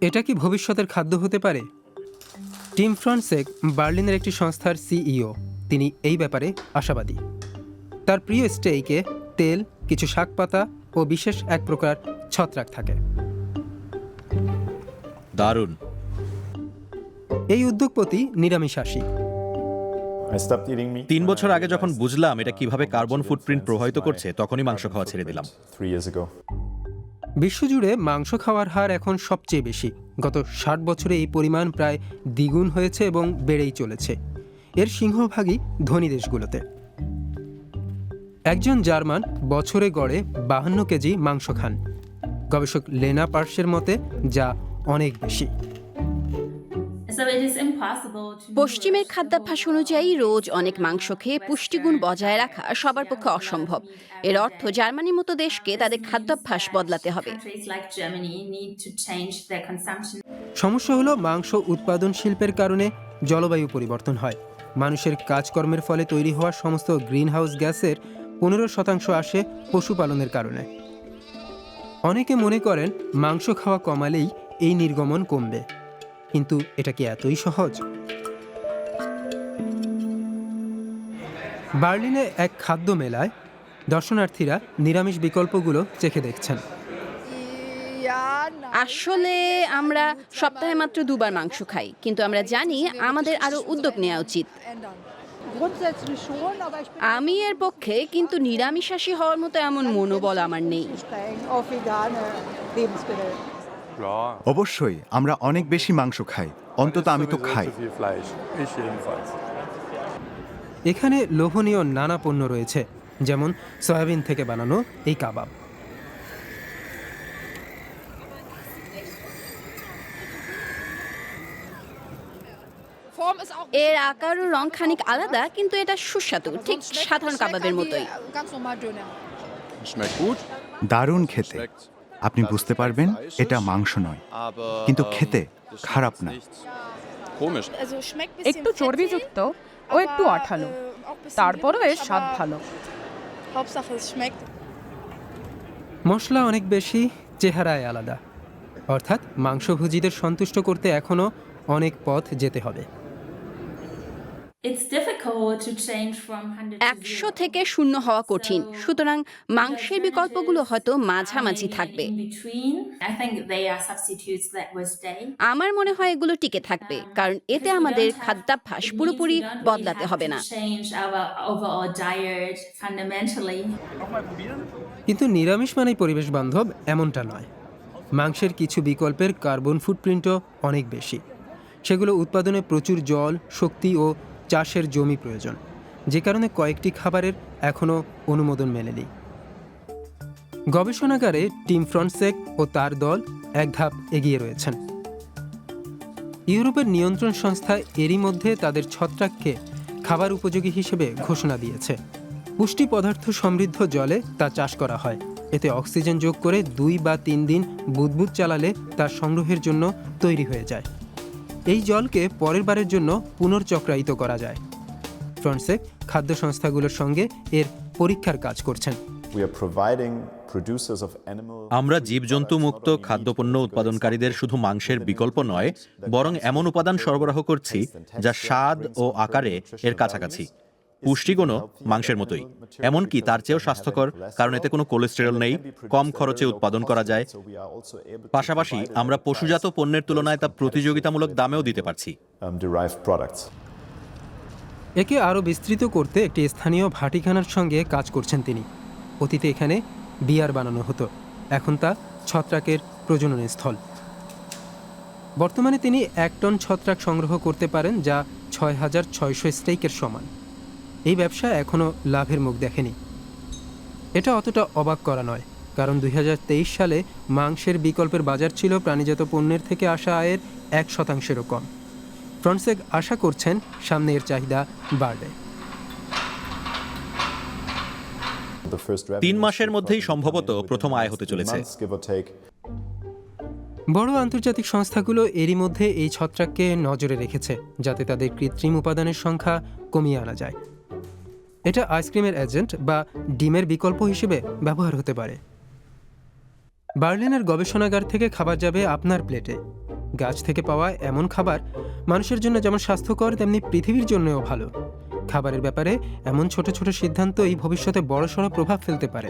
এটা কি ভবিষ্যতের খাদ্য হতে পারে? টিম ফ্রন্সেক বার্লিনের একটি সংস্থার সিইও। তিনি এই ব্যাপারে আশাবাদী। তার প্রিয় স্টেইকে তেল কিছু শাকপাতা ও বিশেষ এক প্রকার ছত্রাক থাকে। দারুণ। এই উদ্যোগপতি meat. তিন বছর আগে যখন বুঝলাম এটা কীভাবে কার্বন ফুটপ্রিন্ট প্রভাবিত করছে তখনই মাংস খাওয়া ছেড়ে দিলাম। বিশ্বজুড়ে মাংস খাওয়ার হার এখন সবচেয়ে বেশি। গত ষাট বছরে এই পরিমাণ প্রায় দ্বিগুণ হয়েছে এবং বেড়েই চলেছে। এর সিংহভাগই ধনী দেশগুলোতে। একজন জার্মান বছরে গড়ে বাহান্ন কেজি মাংস খান। গবেষক লেনা পার্সের মতে যা অনেক বেশি। পশ্চিমের খাদ্যাভ্যাস অনুযায়ী রোজ অনেক মাংস খেয়ে পুষ্টিগুণ বজায় রাখা সবার পক্ষে অসম্ভব। এর অর্থ জার্মানির মতো দেশকে তাদের খাদ্যাভ্যাস বদলাতে হবে। সমস্যা হলো মাংস উৎপাদন শিল্পের কারণে জলবায়ু পরিবর্তন হয়। মানুষের কাজকর্মের ফলে তৈরি হওয়া সমস্ত গ্রিনহাউস গ্যাসের পনেরো শতাংশ আসে পশুপালনের কারণে। অনেকে মনে করেন মাংস খাওয়া কমালেই এই নির্গমন কমবে। কিন্তু এটা কি এতই সহজ? বার্লিনে এক খাদ্য মেলায় দর্শনার্থীরা নিরামিষ বিকল্পগুলো চেখে দেখছেন। আসলে আমরা সপ্তাহে মাত্র দুবার মাংস খাই, কিন্তু আমরা জানি আমাদের আরও উদ্যোগ নেওয়া উচিত। আমি এর পক্ষে, কিন্তু নিরামিষাশী হওয়ার মতো এমন মনোবল আমার নেই। অবশ্যই আমরা অনেক বেশি মাংস খাই। অন্তত আমি তো খাই। এখানে লোভনীয় নানা পণ্য রয়েছে যেমন সয়াবিন থেকে বানানো এই কাবাব। এর আকার ও রং খানিক আলাদা কিন্তু এটা সুস্বাদু ঠিক সাধারণ কাবাবের মতোই। দারুণ খেতে। আপনি বুঝতে পারবেন এটা মাংস নয়। কিন্তু খেতে খারাপ না। একটু চর্বিযুক্ত ও একটু আঠালো। তারপরও এর স্বাদ ভালো। মশলা অনেক বেশি চেহারায় আলাদা। অর্থাৎ মাংসভোজীদের সন্তুষ্ট করতে এখনও অনেক পথ যেতে হবে। একশো থেকে শূন্য হওয়া কঠিন। সুতরাং মাংসের বিকল্পগুলো হয়তো মাঝামাঝি থাকবে। in between. I think they are substitutes that will stay আমার মনে হয় এগুলো টিকে থাকবে কারণ এতে আমাদের খাদ্যাভ্যাস পুরোপুরি বদলাতে হবে না। কিন্তু নিরামিষ মানেই পরিবেশ বান্ধব এমনটা নয়। মাংসের কিছু বিকল্পের কার্বন ফুটপ্রিন্টও অনেক বেশি। সেগুলো উৎপাদনে প্রচুর জল শক্তি ও চাষের জমি প্রয়োজন। যে কারণে কয়েকটি খাবারের এখনও অনুমোদন মেলেনি। গবেষণাগারে টিম ফ্রন্টসেক ও তার দল এক ধাপ এগিয়ে রয়েছেন। ইউরোপের নিয়ন্ত্রণ সংস্থা এরই মধ্যে তাদের ছত্রাককে খাবার উপযোগী হিসেবে ঘোষণা দিয়েছে। পুষ্টি পদার্থ সমৃদ্ধ জলে তা চাষ করা হয়। এতে অক্সিজেন যোগ করে দুই বা তিন দিন বুদবুদ চালালে তার সংগ্রহের জন্য তৈরি হয়ে যায়। এই জলকে পরের বারের জন্য পুনর্চক্রায়িত করা যায়। ফ্রন্টসেক খাদ্য সংস্থাগুলোর সঙ্গে এর পরীক্ষার কাজ করছেন. আমরা জীবজন্তু মুক্ত খাদ্যপণ্য উৎপাদনকারীদের শুধু মাংসের বিকল্প নয় বরং এমন উপাদান সরবরাহ করছি যা স্বাদ ও আকারে এর কাছাকাছি। পুষ্টিগুণও মাংসের মতোই এমনকি তার চেয়েও স্বাস্থ্যকর কারণ এতে কোনো কোলেস্টেরল নেই কম খরচে উৎপাদন করা যায়। পাশাপাশি আমরা পশুজাত পণ্যের তুলনায় তা প্রতিযোগিতামূলক দামেও দিতে পারছি। Um. একে আরও বিস্তৃত করতে একটি স্থানীয় ভাটিখানার সঙ্গে কাজ করছেন তিনি। অতীতে এখানে বিয়ার বানানো হতো। এখন তা ছত্রাকের প্রজনন স্থল। বর্তমানে তিনি এক টন ছত্রাক সংগ্রহ করতে পারেন যা ছয় হাজার ছয়শো স্টেকের সমান। এই ব্যবসা এখনও লাভের মুখ দেখেনি। এটা অতটা অবাক করা নয় কারণ দুই হাজার তেইশ সালে মাংসের বিকল্পের বাজার ছিল প্রাণীজাত পণ্যের থেকে আসা আয়ের এক শতাংশেরও কম। ফ্রন্টসেক আশা করছেন সামনে এর চাহিদা বাড়বে। তিন মাসের মধ্যেই সম্ভবত প্রথম আয় হতে চলেছে. বড় আন্তর্জাতিক সংস্থাগুলো এরই মধ্যে এই ছত্রাককে নজরে রেখেছে যাতে তাদের কৃত্রিম উপাদানের সংখ্যা কমিয়ে আনা যায়। এটা আইসক্রিমের এজেন্ট বা ডিমের বিকল্প হিসেবে ব্যবহার হতে পারে। বার্লিনের গবেষণাগার থেকে খাবার যাবে আপনার প্লেটে। গাছ থেকে পাওয়া এমন খাবার মানুষের জন্য যেমন স্বাস্থ্যকর, তেমনি পৃথিবীর জন্যও ভালো। খাবারের ব্যাপারে এমন ছোট ছোট সিদ্ধান্তই ভবিষ্যতে বড়সড় প্রভাব ফেলতে পারে।